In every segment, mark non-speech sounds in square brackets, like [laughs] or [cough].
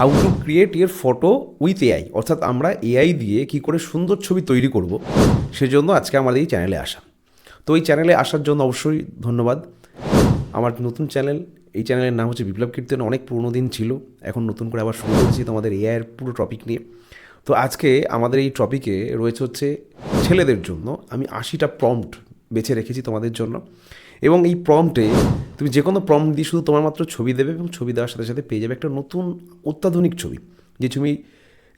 How to create your photo with AI অর্থাৎ আমরা AI দিয়ে কি করে সুন্দর ছবি তৈরি করব, সেজন্য আজকে আমাদের এই চ্যানেলে আসা। তো এই চ্যানেলে আসার জন্য অবশ্যই ধন্যবাদ। আমার নতুন চ্যানেল এই চ্যানেলের নাম হচ্ছে বিপ্লব কীর্তন, অনেক পুরোনো দিন ছিল। এখন নতুন করে আবার শুরু করেছি তোমাদের এআইয়ের পুরো টপিক নিয়ে। তো আজকে আমাদের এই টপিকে রয়েছে হচ্ছে ছেলেদের জন্য আমি আশিটা প্রম্পট বেছে রেখেছি তোমাদের জন্য। এবং এই প্রম্পটে তুমি যে কোনো প্রম্পট দিয়ে শুধু তোমার মাত্র ছবি দেবে এবং ছবি দেওয়ার সাথে সাথে পেয়ে যাবে একটা নতুন অত্যাধুনিক ছবি। যে ছবি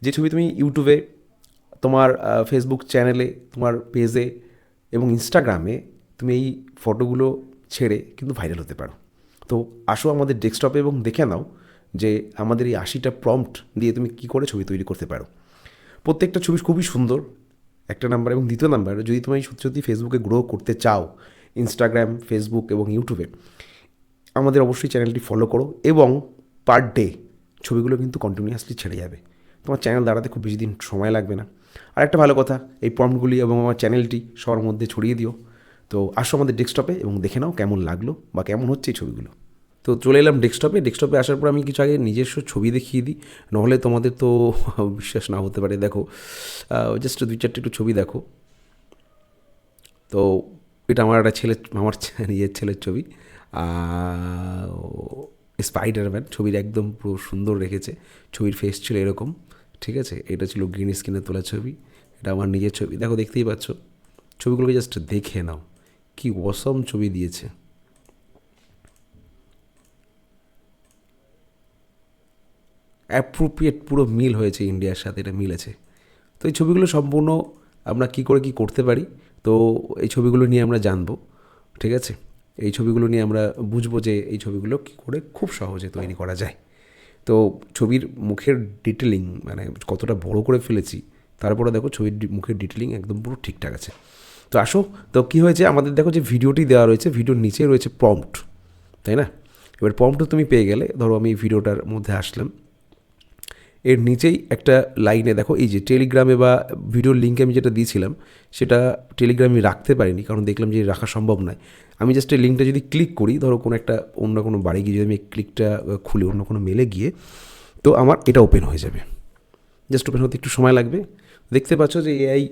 যে ছবি তুমি ইউটিউবে তোমার ফেসবুক চ্যানেলে তোমার পেজে এবং ইনস্টাগ্রামে তুমি এই ফটোগুলো ছেড়ে কিন্তু ভাইরাল হতে পারো। তো আসো আমাদের ডেস্কটপে এবং দেখে নাও যে আমাদের এই আশিটা প্রম্পট দিয়ে তুমি কী করে ছবি তৈরি করতে পারো। প্রত্যেকটা ছবি খুবই সুন্দর, একটা নাম্বার এবং দ্বিতীয় নাম্বার যদি তুমি সত্যি সত্যি ফেসবুকে গ্রো করতে চাও ইনস্টাগ্রাম ফেসবুক এবং ইউটিউবে আমাদের অবশ্যই চ্যানেলটি ফলো করো এবং পার ডে ছবিগুলো কিন্তু কন্টিনিউয়াসলি ছেড়ে যাবে। তোমার চ্যানেল দাঁড়াতে খুব বেশি দিন সময় লাগবে না। আর একটা ভালো কথা, এই প্রম্পটগুলি এবং আমার চ্যানেলটি সবার মধ্যে ছড়িয়ে দিও। তো আসো আমাদের ডেস্কটপে এবং দেখে নাও কেমন লাগল বা কেমন হচ্ছে এই ছবিগুলো। তো চলে এলাম ডেস্কটপে ডেস্কটপে আসার পর আমি কিছু আগে নিজস্ব ছবি দেখিয়ে দিই। নাহলে তোমাদের তো [laughs] বিশ্বাস না হতে পারে। দেখো জাস্ট দুই চারটে একটু ছবি দেখো। তো এটা আমার একটা ছেলে, আমার নিজের ছেলের ছবি। স্পাইডারম্যান ছবির একদম পুরো সুন্দর রেখেছে। ছবির ফেস ছিল এরকম, ঠিক আছে? এটা ছিল গ্রিন স্ক্রিনে তোলা ছবি। এটা আমার নিজের ছবি। দেখো, দেখতেই পাচ্ছ? ছবিগুলোকে জাস্ট দেখে নাও। কি অসম ছবি দিয়েছে। অ্যাপ্রোপ্রিয়েট পুরো মিল হয়েছে ইন্ডিয়ার সাথে, এটা মিলেছে তো এই ছবিগুলো সম্পূর্ণ আমরা কী করে কী করতে পারি? তো এই ছবিগুলো নিয়ে আমরা জানব, ঠিক আছে? এই ছবিগুলো নিয়ে আমরা বুঝব যে এই ছবিগুলো কী করে খুব সহজে তৈরি করা যায়। তো ছবির মুখের ডিটেলিং মানে কতটা বড় করে ফেলেছি, তারপরে দেখো ছবির মুখের ডিটেলিং একদম পুরো ঠিকঠাক আছে। তো আসো, তো কী হয়েছে? আমাদের দেখো যে ভিডিওটি দেওয়া রয়েছে, ভিডিওর নিচে রয়েছে প্রম্পট তাই না? এবার প্রম্পটও তুমি পেয়ে গেলে, ধরো আমি ভিডিওটার মধ্যে আসলাম। এর নিচেই একটা লাইনে দেখো, এই যে টেলিগ্রামে বা ভিডিওর লিঙ্কে আমি যেটা দিয়েছিলাম, সেটা টেলিগ্রামে রাখতে পারিনি, কারণ দেখলাম যে রাখা সম্ভব নয়। আমি জাস্ট এই লিঙ্কটা যদি ক্লিক করি, ধরো কোনো একটা অন্য কোনো বাড়ি গিয়ে যদি আমি ক্লিকটা খুলি, অন্য কোনো মেলে গিয়ে, তো আমার এটা ওপেন হয়ে যাবে। জাস্ট ওপেন হতে একটু সময় লাগবে। দেখতে পাচ্ছ যে এআই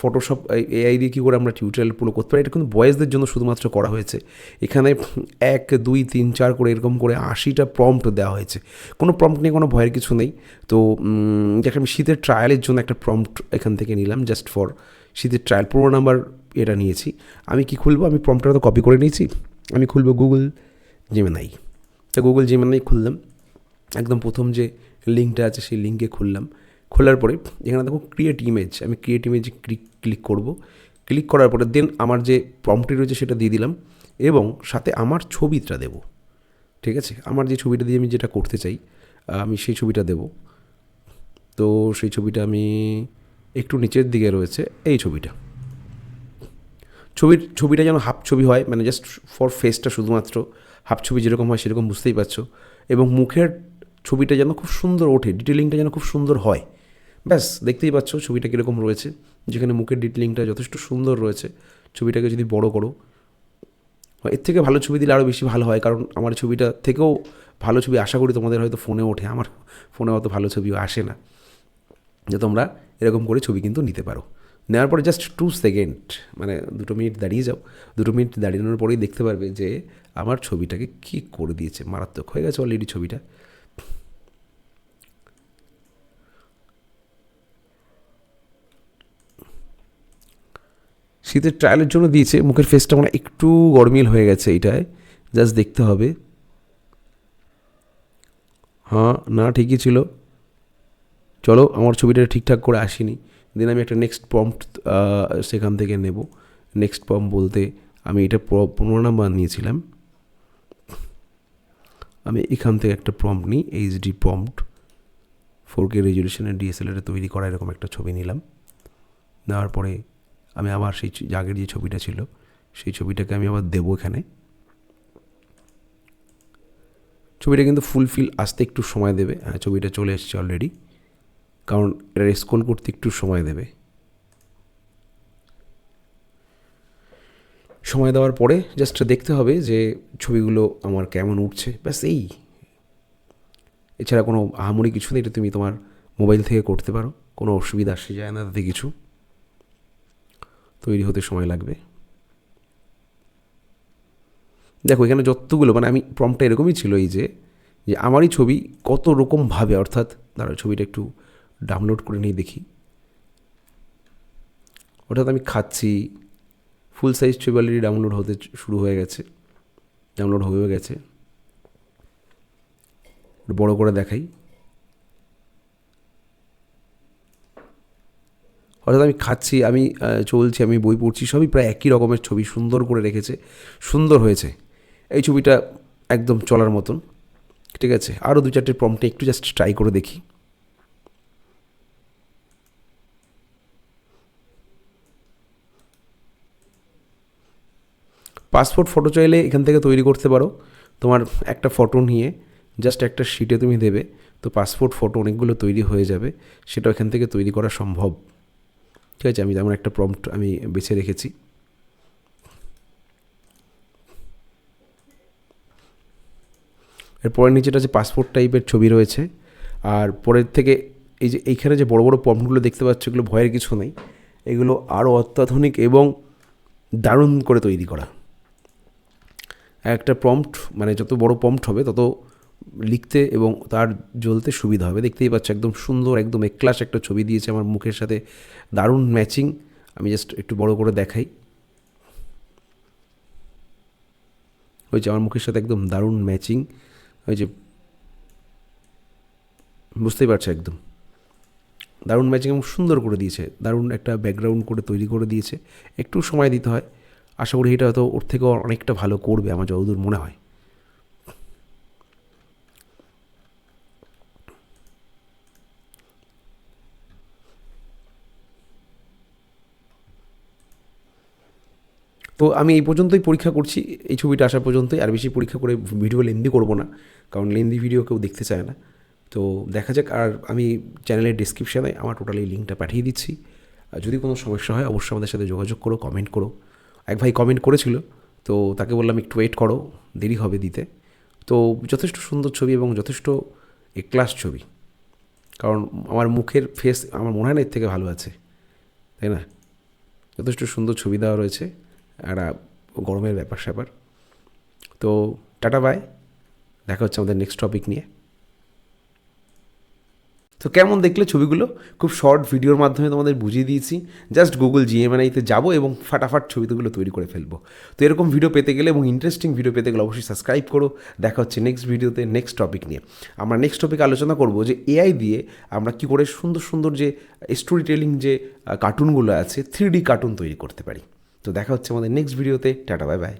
ফটোশপ এআই দিয়ে কী করে আমরা টিউটোরিয়াল পুরো করতে পারি? এটা কিন্তু বয়েজদের জন্য শুধুমাত্র করা হয়েছে। এখানে এক, দুই, তিন, চার করে এরকম করে আশিটা প্রম্পট দেওয়া হয়েছে। কোনো প্রম্পট নিয়ে কোনো ভয়ের কিছু নেই। তো যাকে আমি শীতের ট্রায়ালের জন্য একটা প্রম্পট এখান থেকে নিলাম জাস্ট ফর শীতের ট্রায়াল পুরো নাম্বার এটা নিয়েছি। আমি কি খুলবো? আমি প্রম্পটটা তো কপি করে নিয়েছি। আমি খুলবো গুগল জিমেনাই তো গুগল জিমেনাই খুললাম। একদম প্রথম যে লিঙ্কটা আছে সেই লিঙ্কে খুললাম। খোলার পরে এখানে দেখো ক্রিয়েট ইমেজ আমি ক্রিয়েট ইমেজে ক্লিক ক্লিক করব। ক্লিক করার পরে দেন আমার যে প্রম্পটি রয়েছে সেটা দিয়ে দিলাম এবং সাথে আমার ছবিটা দেব। ঠিক আছে? আমার যে ছবিটা দিয়ে আমি যেটা করতে চাই, আমি সেই ছবিটা দেব। তো সেই ছবিটা আমি একটু নিচের দিকে রয়েছে, এই ছবিটা। ছবির, ছবিটা যেন হাফ ছবি হয় মানে জাস্ট ফর ফেসটা শুধুমাত্র, হাফ ছবি যেরকম হয় সেরকম বুঝতেই পারছ। এবং মুখের ছবিটা যেন খুব সুন্দর ওঠে ডিটেলিংটা যেন খুব সুন্দর হয়। ব্যাস, দেখতেই পাচ্ছ ছবিটা কীরকম রয়েছে। যেখানে মুখের ডিটেলিংটা যথেষ্ট সুন্দর রয়েছে। ছবিটাকে যদি বড় করো, এর থেকে ভালো ছবি দিলে আরও বেশি ভালো হয়। কারণ আমার ছবিটা থেকেও ভালো ছবি আশা করি তোমাদের হয়তো ফোনে ওঠে। আমার ফোনে অত ভালো ছবিও আসে না। যে তোমরা এরকম করে ছবি কিন্তু নিতে পারো। নেওয়ার পরে জাস্ট টু সেকেন্ড মানে দুটো মিনিট দাঁড়িয়ে যাও। দুটো মিনিট দাঁড়িয়ে পরেই দেখতে পারবে যে, আমার ছবিটাকে কী করে দিয়েছে? মারাত্মক হয়ে গেছে অলরেডি ছবিটা। শীতের ট্রায়ালের জন্য দিয়েছে, মুখের ফেসটা মানে একটু গরমিল হয়ে গেছে এইটায়। জাস্ট দেখতে হবে। হ্যাঁ না, ঠিকই ছিল। চলো, আমার ছবিটা ঠিকঠাক করে আসেনি। দেন আমি একটা নেক্সট প্রম্পট সেখান থেকে নেব। নেক্সট পম্প বলতে আমি এটা পনেরো নাম্বার নিয়েছিলাম। আমি এখান থেকে একটা প্রম্পট নিই এইচডি প্রম্পট ফোর কে রেজলিউশনের ডিএসএলআরে তৈরি করা এরকম একটা ছবি নিলাম। নেওয়ার পরে আমি আবার সেই আগের যে ছবিটা ছিল, সেই ছবিটাকে আমি আবার দেবো এখানে। ছবিটা কিন্তু ফুলফিল আসতে একটু সময় দেবে। হ্যাঁ ছবিটা চলে এসছে অলরেডি কারণ এটা স্ক্রোল করতে একটু সময় দেবে। সময় দেওয়ার পরে জাস্ট দেখতে হবে যে ছবিগুলো আমার কেমন উঠছে। ব্যাস এই। এছাড়া কোনো আহামরি কিছু নেই, এটা তুমি তোমার মোবাইল থেকে করতে পারো। কোনো অসুবিধা আসে যায় না তাতে কিছু। তৈরি হতে সময় লাগবে। দেখো, এখানে যতগুলো মানে আমি প্রমটা এরকমই ছিল এই যে যে আমারই ছবি কত রকমভাবে অর্থাৎ দাঁড়া ছবিটা একটু ডাউনলোড করে নিয়ে দেখি। অর্থাৎ আমি খাচ্ছি ফুল সাইজ ছবি অলরেডি ডাউনলোড হতে শুরু হয়ে গেছে ডাউনলোড হয়ে গেছে। বড় করে দেখাই। অর্থাৎ আমি খাচ্ছি, আমি চলছি, আমি বই পড়ছি, সবই প্রায় একই রকমের ছবি সুন্দর করে রেখেছে, সুন্দর হয়েছে। এই ছবিটা একদম চলার মতন, ঠিক আছে? আরও দু চারটে প্রম্পটে একটু জাস্ট ট্রাই করে দেখি। পাসপোর্ট ফটো চাইলে এখান থেকে তৈরি করতে পারো। তোমার একটা ফটো নিয়ে জাস্ট একটা শিটে তুমি দেবে, তো পাসপোর্ট ফটো অনেকগুলো তৈরি হয়ে যাবে, সেটা এখান থেকে তৈরি করা সম্ভব। ঠিক আছে, আমি তেমন একটা প্রম্পট আমি বেছে রেখেছি। এর পরের নিচেটা যে পাসপোর্ট টাইপের ছবি রয়েছে, আর পরের থেকে এই যে এইখানে যে বড় বড় প্রম্পটগুলো দেখতে পাচ্ছ, এগুলো ভয়ের কিছু নেই। এগুলো আরও অত্যাধুনিক এবং দারুণ করে তৈরি করা। একটা প্রম্পট মানে যত বড় প্রম্পট হবে, তত লিখতে এবং তার জ্বলতে সুবিধা হবে। দেখতেই পাচ্ছ একদম সুন্দর, একদম একলাস একটা ছবি দিয়েছে আমার মুখের সাথে। দারুণ ম্যাচিং। আমি জাস্ট একটু বড় করে দেখাই। হয়েছে আমার মুখের সাথে একদম দারুণ ম্যাচিং। হয়েছে। বুঝতেই পারছ একদম। দারুণ ম্যাচিং এবং সুন্দর করে দিয়েছে। দারুণ একটা ব্যাকগ্রাউন্ড করে তৈরি করে দিয়েছে। একটু সময় দিতে হয়। আশা করি এটা হয়তো ওর থেকেও অনেকটা ভালো করবে, আমার যতদূর মনে হয়। তো আমি এই পর্যন্তই পরীক্ষা করছি, এই ছবিটা আসা পর্যন্তই। আর বেশি পরীক্ষা করে ভিডিও লেন্দি করব না, কারণ লেন্দি ভিডিও কেউ দেখতে চায় না। তো দেখা যাক, আর আমি চ্যানেলের ডিসক্রিপশানে আমার টোটালি লিঙ্কটা পাঠিয়ে দিচ্ছি। আর যদি কোনো সমস্যা হয়, অবশ্যই আমাদের সাথে যোগাযোগ করো কমেন্ট করো। এক ভাই কমেন্ট করেছিল, তো তাকে বললাম, একটু ওয়েট করো, দেরি হবে দিতে। তো যথেষ্ট সুন্দর ছবি এবং যথেষ্ট এ ক্লাস ছবি। কারণ আমার মুখের ফেস আমার মনে হয় না এর থেকে ভালো আছে। তাই না? যথেষ্ট সুন্দর ছবি দেওয়া রয়েছে। একটা গরমের ব্যাপার স্যাপার। তো টাটা বাই দেখা হচ্ছে আমাদের নেক্সট টপিক নিয়ে। তো কেমন দেখলে ছবিগুলো? খুব শর্ট ভিডিওর মাধ্যমে তোমাদের বুঝিয়ে দিয়েছি। জাস্ট গুগল জিএমএনআইতে যাব এবং ফাটাফাট ছবিগুলো তৈরি করে ফেলব। তো এরকম ভিডিও পেতে গেলে এবং ইন্টারেস্টিং ভিডিও পেতে গেলে অবশ্যই সাবস্ক্রাইব করো। দেখা হচ্ছে নেক্সট ভিডিওতে নেক্সট টপিক নিয়ে। আমরা নেক্সট টপিক আলোচনা করব যে এআই দিয়ে আমরা কি করে সুন্দর সুন্দর যে স্টোরি টেলিং যে কার্টুনগুলো আছে থ্রি কার্টুন তৈরি করতে পারি। তো দেখা হচ্ছে আমাদের নেক্সট ভিডিওতে টাটা বাই বাই